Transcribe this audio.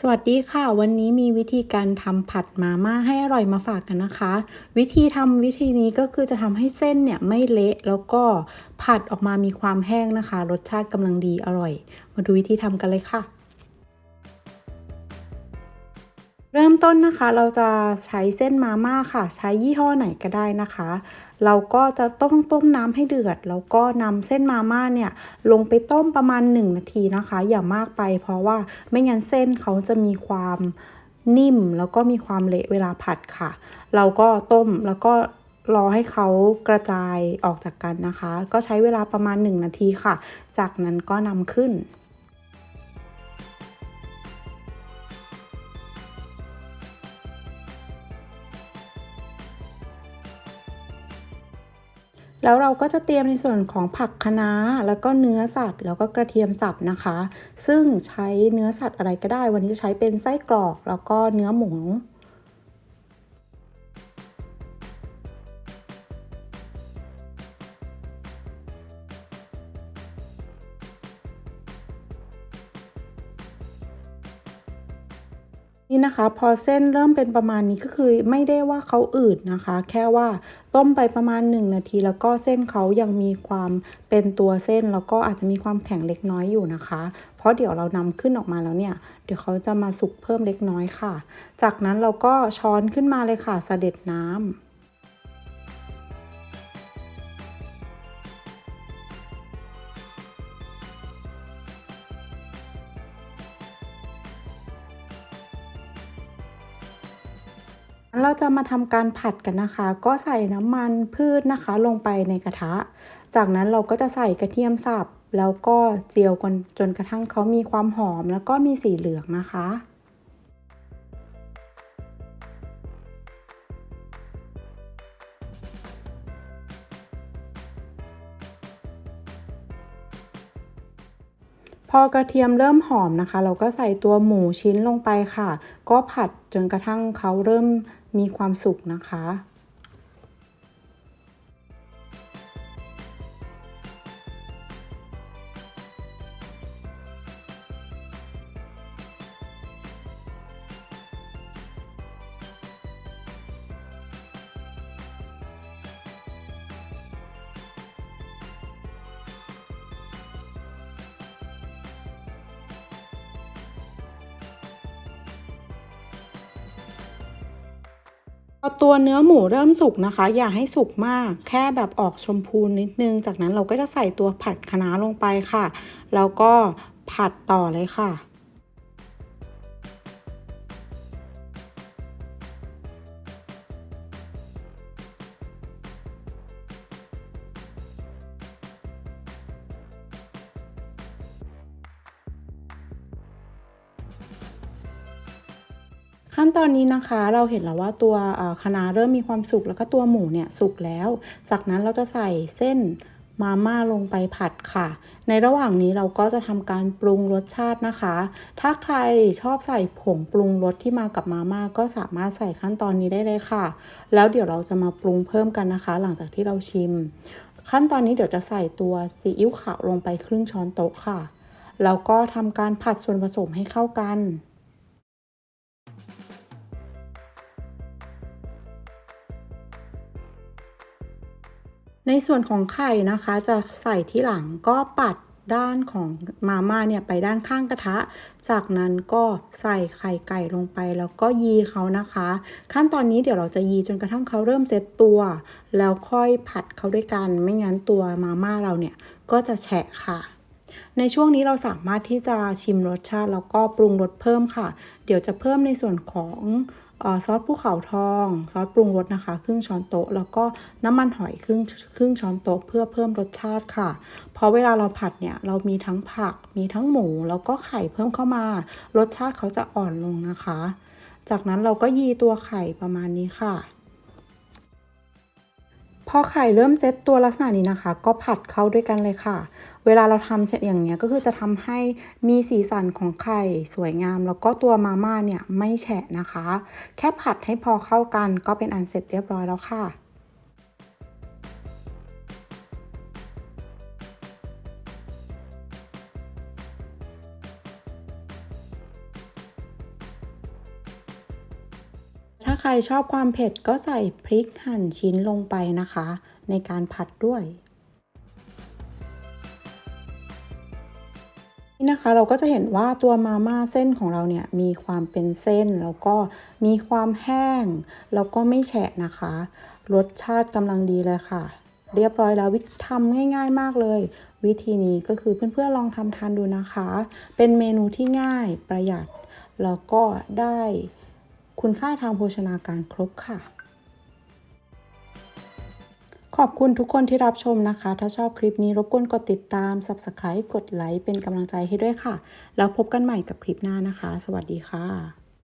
สวัสดีค่ะ วันนี้มีวิธีการทำผัดมาม่าให้อร่อยมาฝากกันนะคะ วิธีทำวิธีนี้ก็คือจะทำให้เส้นเนี่ยไม่เละแล้วก็ผัดออกมามีความแห้งนะคะ รสชาติกำลังดีอร่อย มาดูวิธีทำกันเลยค่ะ เริ่มต้นนะคะเราจะใช้เส้นมาม่าค่ะ ใช้ยี่ห้อไหนก็ได้นะคะ เราก็จะต้องต้มน้ำให้เดือด แล้วก็นำเส้นมาม่าเนี่ยลงไปต้มประมาณ 1 นาทีนะคะ อย่ามากไป เพราะว่าไม่งั้นเส้นเขาจะมีความนิ่มแล้วก็มีความเละเวลาผัดค่ะ เราก็ต้มแล้วก็รอให้เขากระจายออกจากกันนะคะ ก็ใช้เวลาประมาณ 1 นาทีค่ะ จากนั้นก็นำขึ้น แล้วเราก็จะเตรียมในส่วนของผักคะน้าแล้วก็เนื้อสัตว์ แล้วก็กระเทียมสับนะคะ ซึ่งใช้เนื้อสัตว์อะไรก็ได้ วันนี้จะใช้เป็นไส้กรอก แล้วก็เนื้อหมู นี่นะคะพอเส้นเริ่มเป็นประมาณนี้ก็คือไม่ได้ว่าเขาอืดนะคะ แค่ว่าต้มไปประมาณ 1 นาที แล้วก็เส้นเขายังมีความเป็นตัวเส้นแล้วก็อาจจะมีความแข็งเล็กน้อยอยู่นะคะ เพราะเดี๋ยวเรานำขึ้นออกมาแล้วเนี่ย เดี๋ยวเขาจะมาสุกเพิ่มเล็กน้อยค่ะ จากนั้นเราก็ช้อนขึ้นมาเลยค่ะเสด็จน้ำ เราจะมาทำการผัดกันนะคะ ก็ใส่น้ำมันพืชนะคะ ลงไปในกระทะ จากนั้นเราก็จะใส่กระเทียมสับแล้วก็เจียวกันจนกระทั่งเขามีความหอมแล้วก็มีสีเหลืองนะคะพอกระเทียมเริ่มหอมนะคะ เราก็ใส่ตัวหมูชิ้นลงไปค่ะ ก็ผัดจนกระทั่งเขาเริ่ม มีความสุขนะคะ พอตัวเนื้อหมูเริ่มสุกนะคะ อย่าให้สุกมาก แค่แบบออกชมพูนิดนึง จากนั้นเราก็จะใส่ตัวผัดคะน้าลงไปค่ะ แล้วก็ผัดต่อเลยค่ะ ขั้นตอนนี้นะคะเราเห็นแล้วว่าตัวคะน้าเริ่มมีความสุกแล้วก็ตัวหมูเนี่ยสุกแล้ว จากนั้นเราจะใส่เส้นมาม่าลงไปผัดค่ะ ในระหว่างนี้เราก็จะทำการปรุงรสชาตินะคะ ถ้าใครชอบใส่ผงปรุงรสที่มากับมาม่าก็สามารถใส่ขั้นตอนนี้ได้เลยค่ะ แล้วเดี๋ยวเราจะมาปรุงเพิ่มกันนะคะ หลังจากที่เราชิม ขั้นตอนนี้เดี๋ยวจะใส่ตัวซีอิ๊วขาวลงไปครึ่งช้อนโต๊ะค่ะ แล้วก็ทำการผัดส่วนผสมให้เข้ากัน ในส่วนของไข่นะคะจะใส่ที่หลังก็ปัดด้านของมาม่าเนี่ยไปด้านข้างกระทะ จากนั้นก็ใส่ไข่ไก่ลงไปแล้วก็ยีเขานะคะ ขั้นตอนนี้เดี๋ยวเราจะยีจนกระทั่งเขาเริ่มเซตตัว แล้วค่อยผัดเขาด้วยกัน ไม่งั้นตัวมาม่าเราเนี่ยก็จะแฉะค่ะ ในช่วงนี้เราสามารถที่จะชิมรสชาติแล้วก็ปรุงรสเพิ่มค่ะ เดี๋ยวจะเพิ่มในส่วนของ ซอสภูเขาทอง ซอสปรุงรสนะคะ ครึ่งช้อนโต๊ะ แล้วก็น้ำมันหอยครึ่งครึ่งช้อนโต๊ะเพื่อเพิ่มรสชาติค่ะ เพราะเวลาเราผัดเนี่ยเรามีทั้งผัก มีทั้งหมู แล้วก็ไข่เพิ่มเข้ามา รสชาติเขาจะอ่อนลงนะคะ จากนั้นเราก็ยีตัวไข่ประมาณนี้ค่ะ พอไข่เริ่มเซตตัวลักษณะนี้นะคะ ก็ผัดเข้าด้วยกันเลยค่ะ เวลาเราทำเช่นอย่างนี้ก็คือจะทำให้มีสีสันของไข่สวยงาม แล้วก็ตัวมาม่าเนี่ยไม่แฉะนะคะ แค่ผัดให้พอเข้ากันก็เป็นอันเสร็จเรียบร้อยแล้วค่ะ ใครชอบความเผ็ดก็ใส่พริกหั่นชิ้นลงไปนะคะ ในการผัดด้วยนี่นะคะเราก็จะเห็นว่าตัวมาม่าเส้นของเราเนี่ยมีความเป็นเส้น แล้วก็มีความแห้ง แล้วก็ไม่แฉะนะคะ รสชาติกำลังดีเลยค่ะ เรียบร้อยแล้ววิธีทำง่าย ๆ มากเลย วิธีนี้ก็คือเพื่อนๆลองทำทานดูนะคะ เป็นเมนูที่ง่ายประหยัด แล้วก็ได้ คุณค่าทางโภชนาการครบค่ะ ขอบคุณทุกคนที่รับชมนะคะ ถ้าชอบคลิปนี้รบกวนกดติดตาม Subscribe กดไลค์เป็นกำลังใจให้ด้วยค่ะ แล้วพบกันใหม่กับคลิปหน้านะคะ สวัสดีค่ะ